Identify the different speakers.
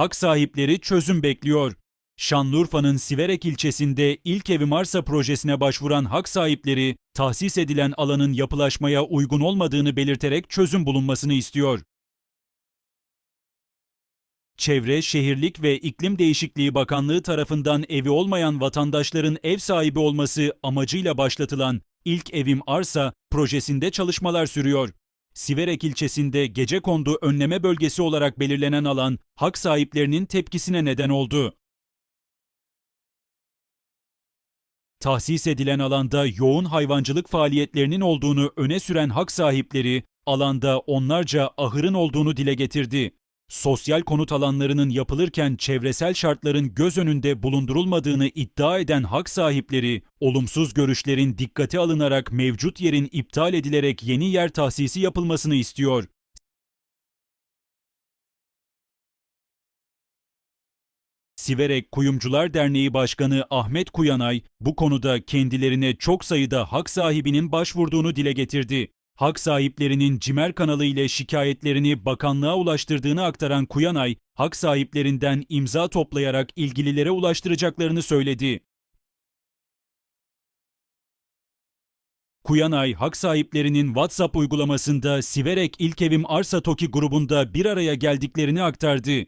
Speaker 1: hak sahipleri çözüm bekliyor. Şanlıurfa'nın Siverek ilçesinde ilk evim arsa projesine başvuran hak sahipleri, tahsis edilen alanın yapılaşmaya uygun olmadığını belirterek çözüm bulunmasını istiyor. Çevre, Şehirlik ve İklim Değişikliği Bakanlığı tarafından evi olmayan vatandaşların ev sahibi olması amacıyla başlatılan İlk Evim Arsa projesinde çalışmalar sürüyor. Siverek ilçesinde gecekondu önleme bölgesi olarak belirlenen alan hak sahiplerinin tepkisine neden oldu. Tahsis edilen alanda yoğun hayvancılık faaliyetlerinin olduğunu öne süren hak sahipleri, alanda onlarca ahırın olduğunu dile getirdi. Sosyal konut alanlarının yapılırken çevresel şartların göz önünde bulundurulmadığını iddia eden hak sahipleri, olumsuz görüşlerin dikkate alınarak mevcut yerin iptal edilerek yeni yer tahsisi yapılmasını istiyor. Siverek Kuyumcular Derneği Başkanı Ahmet Kuyanay bu konuda kendilerine çok sayıda hak sahibinin başvurduğunu dile getirdi. Hak sahiplerinin Cimer kanalı ile şikayetlerini bakanlığa ulaştırdığını aktaran Kuyanay, hak sahiplerinden imza toplayarak ilgililere ulaştıracaklarını söyledi. Kuyanay, hak sahiplerinin WhatsApp uygulamasında Siverek İlk Evim Arsa Toki grubunda bir araya geldiklerini aktardı.